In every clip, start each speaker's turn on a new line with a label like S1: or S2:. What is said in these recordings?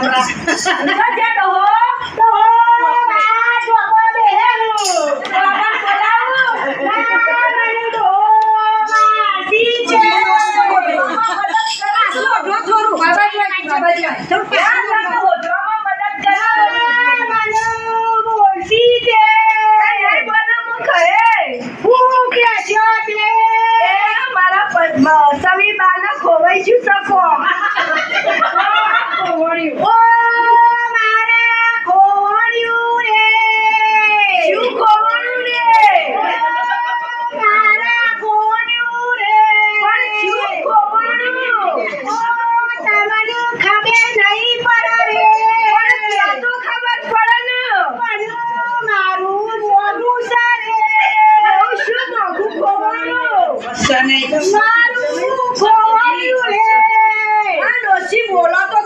S1: Nandiyan ako!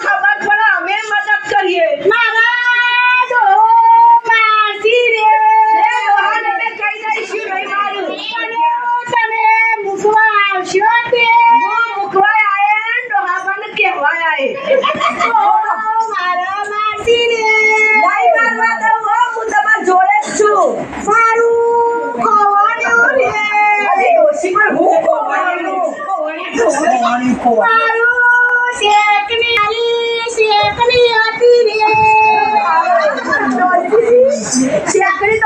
S2: ખબર પડે
S1: અમે મદદ કરીએ.
S2: મારા
S1: કહેવાય
S2: મારા માસી રે. 切
S1: 可以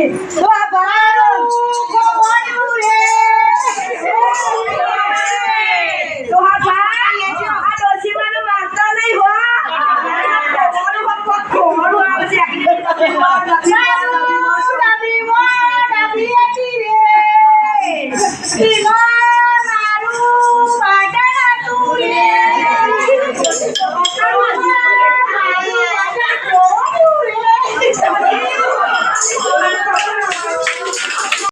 S1: Yes.